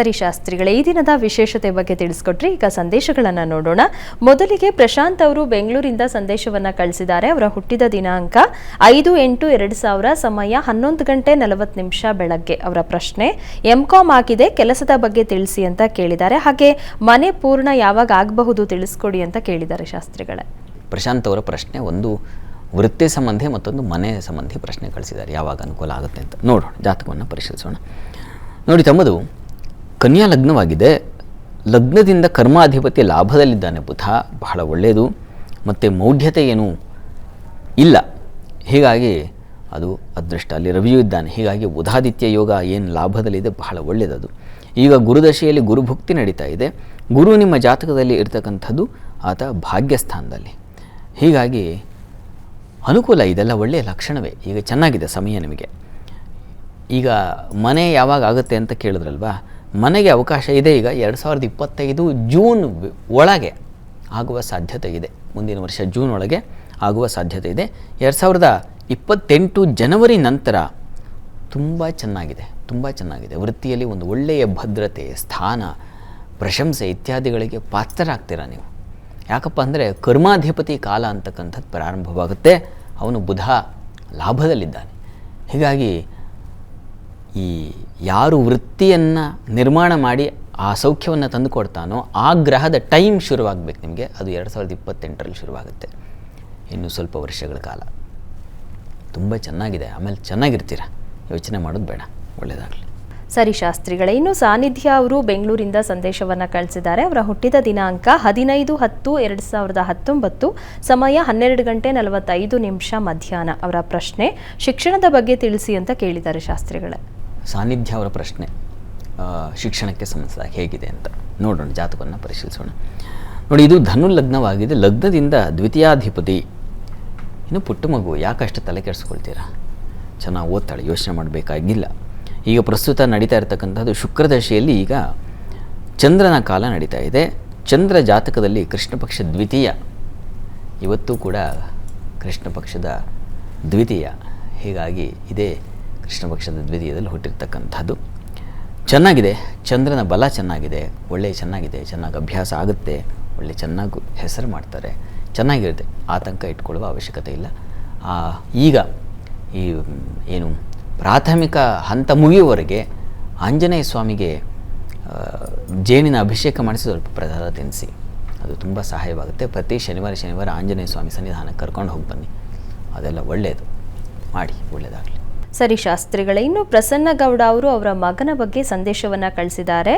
ಸರಿ ಶಾಸ್ತ್ರಿಗಳೇ, ಈ ದಿನದ ವಿಶೇಷತೆ ಬಗ್ಗೆ ತಿಳಿಸ್ಕೊಟ್ರಿ. ಈಗ ಸಂದೇಶಗಳನ್ನು ನೋಡೋಣ. ಮೊದಲಿಗೆ ಪ್ರಶಾಂತ್ ಅವರು ಬೆಂಗಳೂರಿಂದ ಸಂದೇಶವನ್ನ ಕಳಿಸಿದ್ದಾರೆ. ಅವರ ಹುಟ್ಟಿದ ದಿನಾಂಕ ಐದು ಎಂಟು ಎರಡು ಸಾವಿರ, ಸಮಯ ಹನ್ನೊಂದು ಗಂಟೆ ನಲವತ್ತು ನಿಮಿಷ ಬೆಳಗ್ಗೆ ಅವರ ಪ್ರಶ್ನೆ. ಎಂ ಕಾಮ್ ಆಗಿದೆ, ಕೆಲಸದ ಬಗ್ಗೆ ತಿಳಿಸಿ ಅಂತ ಕೇಳಿದ್ದಾರೆ. ಹಾಗೆ ಮನೆ ಪೂರ್ಣ ಯಾವಾಗ ಆಗಬಹುದು ತಿಳಿಸ್ಕೊಡಿ ಅಂತ ಕೇಳಿದ್ದಾರೆ ಶಾಸ್ತ್ರಿಗಳೇ. ಪ್ರಶಾಂತ್ ಅವರ ಪ್ರಶ್ನೆ ಒಂದು ವೃತ್ತಿ ಸಂಬಂಧಿ ಮತ್ತೊಂದು ಮನೆ ಸಂಬಂಧಿ ಪ್ರಶ್ನೆ ಕಳಿಸಿದ್ದಾರೆ. ಯಾವಾಗ ಅನುಕೂಲ ಆಗುತ್ತೆ ಅಂತ ನೋಡೋಣ. ಜಾತಕವನ್ನು ಪರಿಶೀಲಿಸೋಣ. ನೋಡಿ ತಮ್ಮದು ಕನ್ಯಾ ಲಗ್ನವಾಗಿದೆ. ಲಗ್ನದಿಂದ ಕರ್ಮಾಧಿಪತಿ ಲಾಭದಲ್ಲಿದ್ದಾನೆ ಬುಧ ಬಹಳ ಒಳ್ಳೆಯದು. ಮತ್ತು ಮೌಢ್ಯತೆ ಏನೂ? ಇಲ್ಲ. ಹೀಗಾಗಿ ಅದು ಅದೃಷ್ಟ. ಅಲ್ಲಿ ರವಿಯೂ ಇದ್ದಾನೆ. ಹೀಗಾಗಿ ಬುಧಾದಿತ್ಯ ಯೋಗ ಏನು ಲಾಭದಲ್ಲಿದೆ ಬಹಳ ಒಳ್ಳೆಯದದು. ಈಗ ಗುರುದಶೆಯಲ್ಲಿ ಗುರುಭುಕ್ತಿ ನಡೀತಾ ಇದೆ. ಗುರು ನಿಮ್ಮ ಜಾತಕದಲ್ಲಿ ಇರ್ತಕ್ಕಂಥದ್ದು ಆತ ಭಾಗ್ಯಸ್ಥಾನದಲ್ಲಿ. ಹೀಗಾಗಿ ಅನುಕೂಲ ಇದೆಲ್ಲ ಒಳ್ಳೆಯ ಲಕ್ಷಣವೇ. ಈಗ ಚೆನ್ನಾಗಿದೆ ಸಮಯ ನಿಮಗೆ. ಈಗ ಮನೆ ಯಾವಾಗ ಆಗುತ್ತೆ ಅಂತ ಕೇಳಿದ್ರಲ್ವಾ? ಮನೆಗೆ ಅವಕಾಶ ಇದೆ. ಈಗ ಎರಡು ಸಾವಿರದ ಇಪ್ಪತ್ತೈದು ಜೂನ್ ಒಳಗೆ ಆಗುವ ಸಾಧ್ಯತೆ ಇದೆ. ಮುಂದಿನ ವರ್ಷ ಜೂನ್ ಒಳಗೆ ಆಗುವ ಸಾಧ್ಯತೆ ಇದೆ. ಎರಡು ಸಾವಿರದ ಇಪ್ಪತ್ತೆಂಟು ಜನವರಿ ನಂತರ ತುಂಬ ಚೆನ್ನಾಗಿದೆ. ತುಂಬ ಚೆನ್ನಾಗಿದೆ. ವೃತ್ತಿಯಲ್ಲಿ ಒಂದು ಒಳ್ಳೆಯ ಭದ್ರತೆ, ಸ್ಥಾನ, ಪ್ರಶಂಸೆ ಇತ್ಯಾದಿಗಳಿಗೆ ಪಾತ್ರರಾಗ್ತೀರಾ ನೀವು? ಯಾಕಪ್ಪ ಅಂದರೆ ಕರ್ಮಾಧಿಪತಿ ಕಾಲ ಅಂತಕ್ಕಂಥದ್ದು ಪ್ರಾರಂಭವಾಗುತ್ತೆ. ಅವನು ಬುಧ ಲಾಭದಲ್ಲಿದ್ದಾನೆ. ಹೀಗಾಗಿ ಈ ಯಾರು ವೃತ್ತಿಯನ್ನು ನಿರ್ಮಾಣ ಮಾಡಿ ಆ ಸೌಖ್ಯವನ್ನು ತಂದು ಕೊಡ್ತಾನೋ ಆ ಗ್ರಹದ ಟೈಮ್ ಶುರುವಾಗಬೇಕು ನಿಮಗೆ. ಅದು ಎರಡು ಸಾವಿರದ ಇಪ್ಪತ್ತೆಂಟರಲ್ಲಿ ಶುರುವಾಗುತ್ತೆ. ಇನ್ನು ಸ್ವಲ್ಪ ವರ್ಷಗಳ ಕಾಲ. ತುಂಬ ಚೆನ್ನಾಗಿದೆ. ಆಮೇಲೆ ಚೆನ್ನಾಗಿರ್ತೀರ? ಯೋಚನೆ ಮಾಡೋದು ಬೇಡ. ಒಳ್ಳೆಯದಾಗಲಿ ಸರಿ ಶಾಸ್ತ್ರಿಗಳೇ, ಇನ್ನು ಸಾನ್ನಿಧ್ಯ ಅವರು ಬೆಂಗಳೂರಿಂದ ಸಂದೇಶವನ್ನು ಕಳಿಸಿದ್ದಾರೆ. ಅವರ ಹುಟ್ಟಿದ ದಿನಾಂಕ ಹದಿನೈದು ಹತ್ತು ಎರಡು ಸಾವಿರದ ಹತ್ತೊಂಬತ್ತು, ಸಮಯ ಹನ್ನೆರಡು ಗಂಟೆ ನಲವತ್ತೈದು ನಿಮಿಷ ಮಧ್ಯಾಹ್ನ ಅವರ ಪ್ರಶ್ನೆ. ಶಿಕ್ಷಣದ ಬಗ್ಗೆ ತಿಳಿಸಿ ಅಂತ ಕೇಳಿದ್ದಾರೆ ಶಾಸ್ತ್ರಿಗಳೇ. ಸಾನ್ನಿಧ್ಯ ಅವರ ಪ್ರಶ್ನೆ ಶಿಕ್ಷಣಕ್ಕೆ ಸಂಬಂಧಿಸಿದಾಗ ಹೇಗಿದೆ ಅಂತ. ನೋಡೋಣ, ಜಾತಕವನ್ನು ಪರಿಶೀಲಿಸೋಣ. ನೋಡಿ, ಇದು ಧನು ಲಗ್ನವಾಗಿದೆ ಲಗ್ನದಿಂದ ದ್ವಿತೀಯಾಧಿಪತಿ. ಇನ್ನು ಪುಟ್ಟ ಮಗು ಯಾಕಷ್ಟು ತಲೆ ಕೆಡಿಸ್ಕೊಳ್ತೀರಾ? ಚೆನ್ನಾಗಿ ಓದ್ತಾಳೆ, ಯೋಚನೆ ಮಾಡಬೇಕಾಗಿಲ್ಲ. ಈಗ ಪ್ರಸ್ತುತ ನಡೀತಾ ಇರತಕ್ಕಂಥದ್ದು ಶುಕ್ರದಶೆಯಲ್ಲಿ ಈಗ ಚಂದ್ರನ ಕಾಲ ನಡೀತಾ ಇದೆ. ಚಂದ್ರ ಜಾತಕದಲ್ಲಿ ಕೃಷ್ಣ ಪಕ್ಷ ದ್ವಿತೀಯ. ಇವತ್ತು ಕೂಡ ಕೃಷ್ಣ ಪಕ್ಷದ ದ್ವಿತೀಯ. ಹೀಗಾಗಿ ಇದೇ ಕೃಷ್ಣ ಪಕ್ಷದ ದ್ವಿತೀಯದಲ್ಲಿ ಹುಟ್ಟಿರ್ತಕ್ಕಂಥದ್ದು. ಚೆನ್ನಾಗಿದೆ, ಚಂದ್ರನ ಬಲ ಚೆನ್ನಾಗಿದೆ, ಒಳ್ಳೆಯ ಚೆನ್ನಾಗಿದೆ, ಚೆನ್ನಾಗಿ ಅಭ್ಯಾಸ ಆಗುತ್ತೆ, ಒಳ್ಳೆ ಚೆನ್ನಾಗಿ ಹೆಸರು ಮಾಡ್ತಾರೆ, ಚೆನ್ನಾಗಿರುತ್ತೆ, ಆತಂಕ ಇಟ್ಕೊಳ್ಳುವ ಅವಶ್ಯಕತೆ ಇಲ್ಲ. ಈಗ ಈ, ಏನು ಪ್ರಾಥಮಿಕ ಹಂತ ಮುಗಿಯುವವರೆಗೆ ಆಂಜನೇಯ ಸ್ವಾಮಿಗೆ ಜೇನಿನ ಅಭಿಷೇಕ ಮಾಡಿಸಿ ಸ್ವಲ್ಪ ಪ್ರಸಾದ ತಿನ್ನಿಸಿ. ಅದು ತುಂಬ ಸಹಾಯವಾಗುತ್ತೆ. ಪ್ರತಿ ಶನಿವಾರ ಶನಿವಾರ ಆಂಜನೇಯ ಸ್ವಾಮಿ ಸನ್ನಿಧಾನಕ್ಕೆ ಕರ್ಕೊಂಡು ಹೋಗಿ ಬನ್ನಿ. ಅದೆಲ್ಲ ಒಳ್ಳೆಯದು. ಮಾಡಿ ಒಳ್ಳೆಯದಾಗಲಿ ಸರಿ, ಶಾಸ್ತ್ರಿಗಳೇ, ಇನ್ನು ಪ್ರಸನ್ನ ಗೌಡ ಅವರು ಅವರ ಮಗನ ಬಗ್ಗೆ ಸಂದೇಶವನ್ನ ಕಳಿಸಿದ್ದಾರೆ.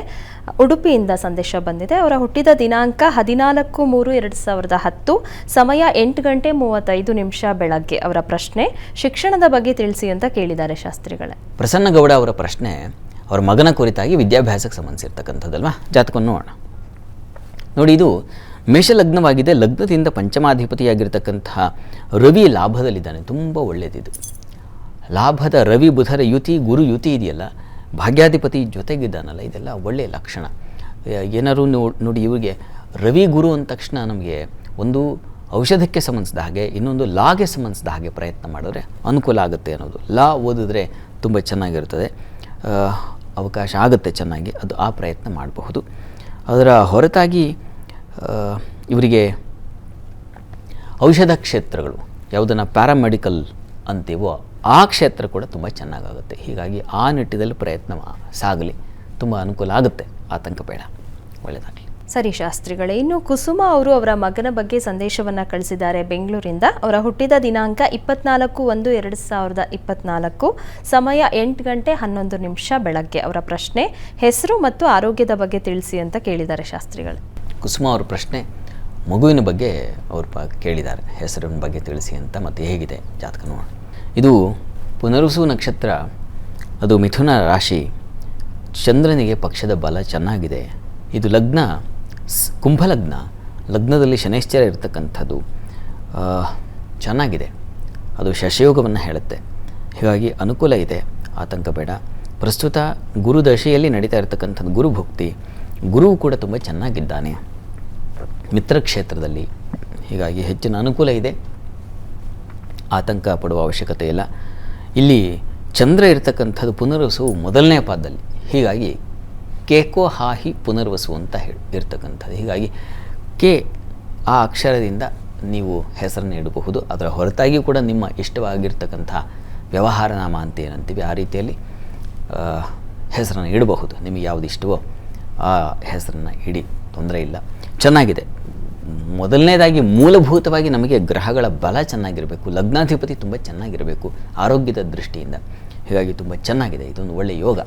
ಉಡುಪಿಯಿಂದ ಸಂದೇಶ ಬಂದಿದೆ. ಅವರ ಹುಟ್ಟಿದ ದಿನಾಂಕ ಹದಿನಾಲ್ಕು ಮೂರು ಎರಡು ಸಾವಿರದ ಹತ್ತು, ಸಮಯ ಎಂಟು ಗಂಟೆ ಮೂವತ್ತೈದು ನಿಮಿಷ ಬೆಳಗ್ಗೆ ಅವರ ಪ್ರಶ್ನೆ. ಶಿಕ್ಷಣದ ಬಗ್ಗೆ ತಿಳಿಸಿ ಅಂತ ಕೇಳಿದ್ದಾರೆ ಶಾಸ್ತ್ರಿಗಳೇ. ಪ್ರಸನ್ನಗೌಡ ಅವರ ಪ್ರಶ್ನೆ, ಅವರ ಮಗನ ಕುರಿತಾಗಿ ವಿದ್ಯಾಭ್ಯಾಸಕ್ಕೆ ಸಂಬಂಧಿಸಿರ್ತಕ್ಕಂಥದ್ದಲ್ವಾ? ಜಾತಕವನ್ನು ನೋಡೋಣ. ನೋಡಿ, ಇದು ಮೇಷಲಗ್ನವಾಗಿದೆ. ಲಗ್ನದಿಂದ ಪಂಚಮಾಧಿಪತಿಯಾಗಿರ್ತಕ್ಕಂತಹ ರವಿ ಲಾಭದಲ್ಲಿದ್ದಾನೆ. ತುಂಬ ಒಳ್ಳೆಯದಿದು ಲಾಭದ ರವಿ ಬುಧರ ಯುತಿ, ಗುರು ಯುತಿ ಇದೆಯಲ್ಲ? ಭಾಗ್ಯಾಧಿಪತಿ ಜೊತೆಗಿದ್ದಾನಲ್ಲ, ಇದೆಲ್ಲ ಒಳ್ಳೆಯ ಲಕ್ಷಣ. ಏನಾದರೂ ನೋಡಿ ಇವರಿಗೆ ರವಿ ಗುರು ಅಂದ ತಕ್ಷಣ ನಮಗೆ ಒಂದು ಔಷಧಕ್ಕೆ ಸಂಬಂಧಿಸಿದ ಹಾಗೆ, ಇನ್ನೊಂದು ಲಾಗೆ ಸಂಬಂಧಿಸಿದ ಹಾಗೆ ಪ್ರಯತ್ನ ಮಾಡಿದ್ರೆ ಅನುಕೂಲ ಆಗುತ್ತೆ ಅನ್ನೋದು. ಲಾ ಓದಿದ್ರೆ ತುಂಬ ಚೆನ್ನಾಗಿರ್ತದೆ ಅವಕಾಶ ಆಗುತ್ತೆ ಚೆನ್ನಾಗಿ, ಅದು ಆ ಪ್ರಯತ್ನ ಮಾಡಬಹುದು. ಅದರ ಹೊರತಾಗಿ ಇವರಿಗೆ ಔಷಧ ಕ್ಷೇತ್ರಗಳು, ಯಾವುದನ್ನು ಪ್ಯಾರಾಮೆಡಿಕಲ್ ಅಂತೀವೋ ಆ ಕ್ಷೇತ್ರ ಕೂಡ ತುಂಬ ಚೆನ್ನಾಗಾಗುತ್ತೆ. ಹೀಗಾಗಿ ಆ ನಿಟ್ಟಿನಲ್ಲಿ ಪ್ರಯತ್ನ ಸಾಗಲಿ. ತುಂಬ ಅನುಕೂಲ ಆಗುತ್ತೆ. ಆತಂಕ ಬೇಡ. ಒಳ್ಳೆಯದಾಗಲಿ ಸರಿ ಶಾಸ್ತ್ರಿಗಳೇ ಇನ್ನು ಕುಸುಮ ಅವರು ಅವರ ಮಗನ ಬಗ್ಗೆ ಸಂದೇಶವನ್ನು ಕಳಿಸಿದ್ದಾರೆ ಬೆಂಗಳೂರಿಂದ. ಅವರ ಹುಟ್ಟಿದ ದಿನಾಂಕ ಇಪ್ಪತ್ನಾಲ್ಕು ಒಂದು ಎರಡು ಸಾವಿರದ ಇಪ್ಪತ್ನಾಲ್ಕು. ಸಮಯ ಎಂಟು ಗಂಟೆ ಹನ್ನೊಂದು ನಿಮಿಷ ಬೆಳಗ್ಗೆ ಅವರ ಪ್ರಶ್ನೆ. ಹೆಸರು ಮತ್ತು ಆರೋಗ್ಯದ ಬಗ್ಗೆ ತಿಳಿಸಿ ಅಂತ ಕೇಳಿದ್ದಾರೆ ಶಾಸ್ತ್ರಿಗಳು. ಕುಸುಮ ಅವರ ಪ್ರಶ್ನೆ ಮಗುವಿನ ಬಗ್ಗೆ ಅವರು ಕೇಳಿದ್ದಾರೆ. ಹೆಸರಿನ ಬಗ್ಗೆ ತಿಳಿಸಿ ಅಂತ ಮತ್ತು ಹೇಗಿದೆ ಜಾತಕ ನೋಡೋಣ. ಇದು ಪುನರುಸು ನಕ್ಷತ್ರ. ಅದು ಮಿಥುನ ರಾಶಿ. ಚಂದ್ರನಿಗೆ ಪಕ್ಷದ ಬಲ ಚೆನ್ನಾಗಿದೆ. ಇದು ಲಗ್ನ. ಕುಂಭಲಗ್ನ ಲಗ್ನದಲ್ಲಿ ಶನೈಶ್ಚರ ಇರತಕ್ಕಂಥದ್ದು. ಚೆನ್ನಾಗಿದೆ. ಅದು ಶಶಯೋಗವನ್ನು ಹೇಳುತ್ತೆ. ಹೀಗಾಗಿ ಅನುಕೂಲ ಇದೆ. ಆತಂಕ ಬೇಡ. ಪ್ರಸ್ತುತ ಗುರು ದಶೆಯಲ್ಲಿ ನಡೀತಾ ಇರತಕ್ಕಂಥದ್ದು ಗುರುಭಕ್ತಿ ಗುರು ಕೂಡ ತುಂಬ ಚೆನ್ನಾಗಿದ್ದಾನೆ. ಮಿತ್ರ ಕ್ಷೇತ್ರದಲ್ಲಿ. ಹೀಗಾಗಿ ಹೆಚ್ಚಿನ ಅನುಕೂಲ ಇದೆ. ಆತಂಕ ಪಡುವ ಅವಶ್ಯಕತೆ ಇಲ್ಲ. ಇಲ್ಲಿ ಚಂದ್ರ ಇರತಕ್ಕಂಥದ್ದು ಪುನರ್ವಸವು ಮೊದಲನೇ ಪಾದದಲ್ಲಿ. ಹೀಗಾಗಿ ಕೇಕೋ ಹಾಹಿ ಪುನರ್ವಸು ಅಂತ ಹೇಳಿ ಇರ್ತಕ್ಕಂಥದ್ದು. ಹೀಗಾಗಿ ಕೆ ಆ ಅಕ್ಷರದಿಂದ ನೀವು ಹೆಸರನ್ನು ಇಡಬಹುದು ಅದರ ಹೊರತಾಗಿಯೂ ಕೂಡ ನಿಮ್ಮ ಇಷ್ಟವಾಗಿರ್ತಕ್ಕಂಥ ವ್ಯವಹಾರ ನಾಮ ಅಂತ ಏನಂತೀವಿ, ಆ ರೀತಿಯಲ್ಲಿ ಹೆಸರನ್ನು ಇಡಬಹುದು. ನಿಮಗೆ ಯಾವುದು ಇಷ್ಟವೋ ಆ ಹೆಸರನ್ನು ಇಡಿ, ತೊಂದರೆ ಇಲ್ಲ. ಚೆನ್ನಾಗಿದೆ. ಮೊದಲನೇದಾಗಿ ಮೂಲಭೂತವಾಗಿ ನಮಗೆ ಗ್ರಹಗಳ ಬಲ ಚೆನ್ನಾಗಿರಬೇಕು, ಲಗ್ನಾಧಿಪತಿ ತುಂಬ ಚೆನ್ನಾಗಿರಬೇಕು, ಆರೋಗ್ಯದ ದೃಷ್ಟಿಯಿಂದ. ಹೀಗಾಗಿ ತುಂಬ ಚೆನ್ನಾಗಿದೆ, ಇದೊಂದು ಒಳ್ಳೆಯ ಯೋಗ.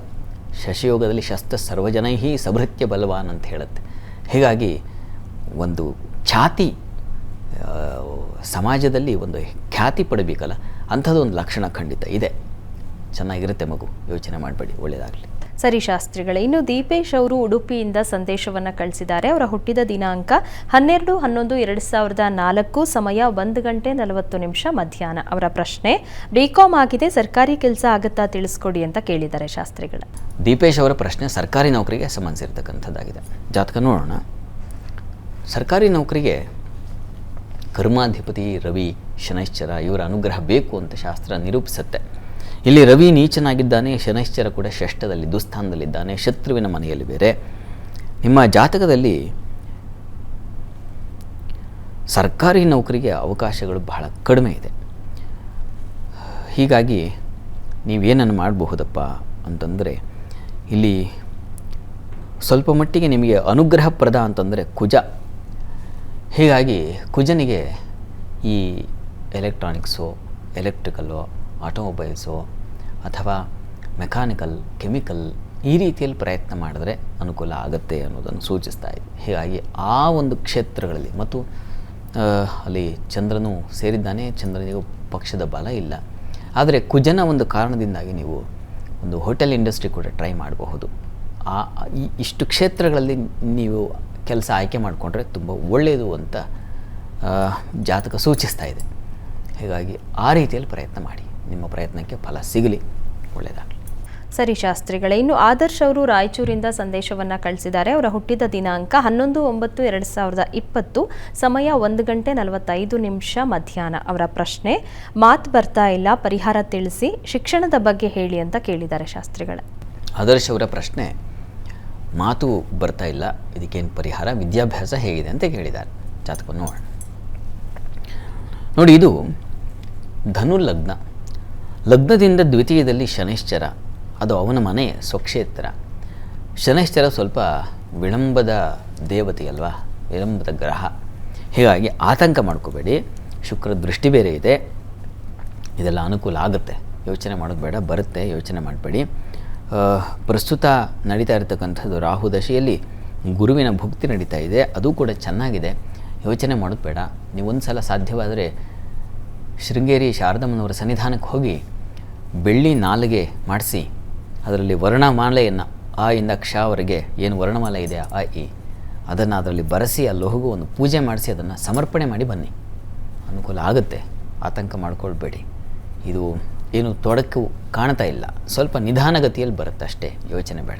ಶಶಿಯೋಗದಲ್ಲಿ ಶಸ್ತ್ರ ಸರ್ವಜನೈಹಿ ಸಭೃತ್ಯ ಬಲವಾನ್ ಅಂತ ಹೇಳುತ್ತೆ. ಹೀಗಾಗಿ ಒಂದು ಖ್ಯಾತಿ ಸಮಾಜದಲ್ಲಿ ಒಂದು ಖ್ಯಾತಿ ಪಡಬೇಕಲ್ಲ ಅಂಥದ್ದು ಒಂದು ಲಕ್ಷಣ ಖಂಡಿತ ಇದೆ. ಚೆನ್ನಾಗಿರುತ್ತೆ ಮಗು, ಯೋಚನೆ ಮಾಡಬೇಡಿ ಒಳ್ಳೆಯದಾಗಲಿ ಸರಿ ಶಾಸ್ತ್ರಿಗಳೇ, ಇನ್ನು ದೀಪೇಶ್ ಅವರು ಉಡುಪಿಯಿಂದ ಸಂದೇಶವನ್ನು ಕಳಿಸಿದ್ದಾರೆ. ಅವರ ಹುಟ್ಟಿದ ದಿನಾಂಕ ಹನ್ನೆರಡು ಹನ್ನೊಂದು ಎರಡು ಸಾವಿರದ ನಾಲ್ಕು, ಸಮಯ ಒಂದು ಗಂಟೆ ನಲವತ್ತು ನಿಮಿಷ ಮಧ್ಯಾಹ್ನ. ಅವರ ಪ್ರಶ್ನೆ ಡಿಕಾಮ್ ಆಗಿದೆ, ಸರ್ಕಾರಿ ಕೆಲಸ ಆಗುತ್ತಾ ತಿಳಿಸ್ಕೊಡಿ ಅಂತ ಕೇಳಿದ್ದಾರೆ ಶಾಸ್ತ್ರಿಗಳ. ದೀಪೇಶ್ ಅವರ ಪ್ರಶ್ನೆ, ಸರ್ಕಾರಿ ನೌಕರಿಗೆ ಸಂಬಂಧಿಸಿರ್ತಕ್ಕಂಥದ್ದಾಗಿದೆ. ಜಾತಕ ನೋಡೋಣ. ಸರ್ಕಾರಿ ನೌಕರಿಗೆ ಕರ್ಮಾಧಿಪತಿ ರವಿ ಶನೈಶ್ಚರ ಇವರ ಅನುಗ್ರಹ ಬೇಕು ಅಂತ ಶಾಸ್ತ್ರ ನಿರೂಪಿಸುತ್ತೆ. ಇಲ್ಲಿ ರವಿ ನೀಚನಾಗಿದ್ದಾನೆ, ಶನೈಶ್ಚರ ಕೂಡ ಷಷ್ಠದಲ್ಲಿ ದುಸ್ಥಾನದಲ್ಲಿದ್ದಾನೆ, ಶತ್ರುವಿನ ಮನೆಯಲ್ಲಿ ಬೇರೆ. ನಿಮ್ಮ ಜಾತಕದಲ್ಲಿ ಸರ್ಕಾರಿ ನೌಕರಿಗೆ ಅವಕಾಶಗಳು ಬಹಳ ಕಡಿಮೆ ಇದೆ. ಹೀಗಾಗಿ ನೀವೇನನ್ನು ಮಾಡಬಹುದಪ್ಪ ಅಂತಂದರೆ, ಇಲ್ಲಿ ಸ್ವಲ್ಪ ಮಟ್ಟಿಗೆ ನಿಮಗೆ ಅನುಗ್ರಹಪ್ರದ ಅಂತಂದರೆ ಕುಜ. ಹೀಗಾಗಿ ಕುಜನಿಗೆ ಈ ಎಲೆಕ್ಟ್ರಾನಿಕ್ಸು ಎಲೆಕ್ಟ್ರಿಕಲ್ಲು ಆಟೋಮೊಬೈಲ್ಸು ಅಥವಾ ಮೆಕ್ಯಾನಿಕಲ್, ಕೆಮಿಕಲ್ ಈ ರೀತಿಯಲ್ಲಿ ಪ್ರಯತ್ನ ಮಾಡಿದ್ರೆ ಅನುಕೂಲ ಆಗುತ್ತೆ ಅನ್ನೋದನ್ನು ಸೂಚಿಸ್ತಾ ಇದೆ. ಹೀಗಾಗಿ ಆ ಒಂದು ಕ್ಷೇತ್ರಗಳಲ್ಲಿ ಮತ್ತು ಅಲ್ಲಿ ಚಂದ್ರನು ಸೇರಿದ್ದಾನೆ, ಚಂದ್ರನಿಗೂ ಪಕ್ಷದ ಬಲ ಇಲ್ಲ. ಆದರೆ ಕುಜನ ಒಂದು ಕಾರಣದಿಂದಾಗಿ ನೀವು ಒಂದು ಹೋಟೆಲ್ ಇಂಡಸ್ಟ್ರಿ ಕೂಡ ಟ್ರೈ ಮಾಡಬಹುದು. ಆ ಇಷ್ಟು ಕ್ಷೇತ್ರಗಳಲ್ಲಿ ನೀವು ಕೆಲಸ ಆಯ್ಕೆ ಮಾಡಿಕೊಂಡ್ರೆ ತುಂಬ ಒಳ್ಳೆಯದು ಅಂತ ಜಾತಕ ಸೂಚಿಸ್ತಾ ಇದೆ. ಹೀಗಾಗಿ ಆ ರೀತಿಯಲ್ಲಿ ಪ್ರಯತ್ನ ಮಾಡಿ. ನಿಮ್ಮ ಪ್ರಯತ್ನಕ್ಕೆ ಫಲ ಸಿಗಲಿ. ಒಳ್ಳೆಯದಾಗಲಿ. ಸರಿ ಶಾಸ್ತ್ರಿಗಳೇ ಇನ್ನು ಆದರ್ಶ್ ಅವರು ರಾಯಚೂರಿಂದ ಸಂದೇಶವನ್ನ ಕಳಿಸಿದ್ದಾರೆ. ಅವರ ಹುಟ್ಟಿದ ದಿನಾಂಕ ಹನ್ನೊಂದು ಒಂಬತ್ತು ಎರಡು ಸಾವಿರದ ಇಪ್ಪತ್ತು ಸಮಯ ಒಂದು ಗಂಟೆ ನಲವತ್ತೈದು ನಿಮಿಷ ಮಧ್ಯಾಹ್ನ. ಅವರ ಪ್ರಶ್ನೆ ಮಾತು ಬರ್ತಾ ಇಲ್ಲ ಪರಿಹಾರ ತಿಳಿಸಿ ಶಿಕ್ಷಣದ ಬಗ್ಗೆ ಹೇಳಿ ಅಂತ ಕೇಳಿದ್ದಾರೆ ಶಾಸ್ತ್ರಿಗಳೇ. ಆದರ್ಶ್ ಅವರ ಪ್ರಶ್ನೆ ಮಾತು ಬರ್ತಾ ಇಲ್ಲ ಇದಕ್ಕೇನು ಪರಿಹಾರ ವಿದ್ಯಾಭ್ಯಾಸ ಹೇಗಿದೆ ಅಂತ ಕೇಳಿದ್ದಾರೆ. ಜಾತಕ ನೋಡೋಣ. ನೋಡಿ ಇದು ಧನು ಲಗ್ನ ಲಗ್ನದಿಂದ ದ್ವಿತೀಯದಲ್ಲಿ ಶನೈಶ್ಚರ. ಅದು ಅವನ ಮನೆ ಸ್ವಕ್ಷೇತ್ರ. ಶನೈಶ್ಚರ ಸ್ವಲ್ಪ ವಿಳಂಬದ ದೇವತೆ ಅಲ್ವಾ? ವಿಳಂಬದ ಗ್ರಹ. ಹೀಗಾಗಿ ಆತಂಕ ಮಾಡ್ಕೋಬೇಡಿ. ಶುಕ್ರ ದೃಷ್ಟಿ ಬೇರೆ ಇದೆ. ಇದೆಲ್ಲ ಅನುಕೂಲ ಆಗುತ್ತೆ. ಯೋಚನೆ ಮಾಡೋದು ಬೇಡ, ಬರುತ್ತೆ. ಯೋಚನೆ ಮಾಡಬೇಡಿ. ಪ್ರಸ್ತುತ ನಡೀತಾ ಇರತಕ್ಕಂಥದ್ದು ರಾಹು ದಶೆಯಲ್ಲಿ ಗುರುವಿನ ಭುಕ್ತಿ ನಡೀತಾ ಇದೆ. ಅದು ಕೂಡ ಚೆನ್ನಾಗಿದೆ. ಯೋಚನೆ ಮಾಡೋದು ಬೇಡ. ನೀವು ಒಂದು ಸಲ ಸಾಧ್ಯವಾದರೆ ಶೃಂಗೇರಿ ಶಾರದಮ್ಮನವರ ಸನ್ನಿಧಾನಕ್ಕೆ ಹೋಗಿ ಬೆಳ್ಳಿ ನಾಲಿಗೆ ಮಾಡಿಸಿ, ಅದರಲ್ಲಿ ವರ್ಣಮಾಲೆಯನ್ನು ಆ ಇಂದ ಕ್ಷವರೆಗೆ ಏನು ವರ್ಣಮಾಲೆ ಇದೆ, ಆ ಇ ಅದನ್ನು ಅದರಲ್ಲಿ ಬರೆಸಿ ಆ ಲೋಹಗು ಒಂದು ಪೂಜೆ ಮಾಡಿಸಿ ಅದನ್ನು ಸಮರ್ಪಣೆ ಮಾಡಿ ಬನ್ನಿ. ಅನುಕೂಲ ಆಗುತ್ತೆ, ಆತಂಕ ಮಾಡಿಕೊಳ್ಬೇಡಿ. ಇದು ಏನು ತೊಡಕು ಕಾಣ್ತಾ ಇಲ್ಲ, ಸ್ವಲ್ಪ ನಿಧಾನಗತಿಯಲ್ಲಿ ಬರುತ್ತೆ ಅಷ್ಟೇ ಯೋಚನೆ ಬೇಡ.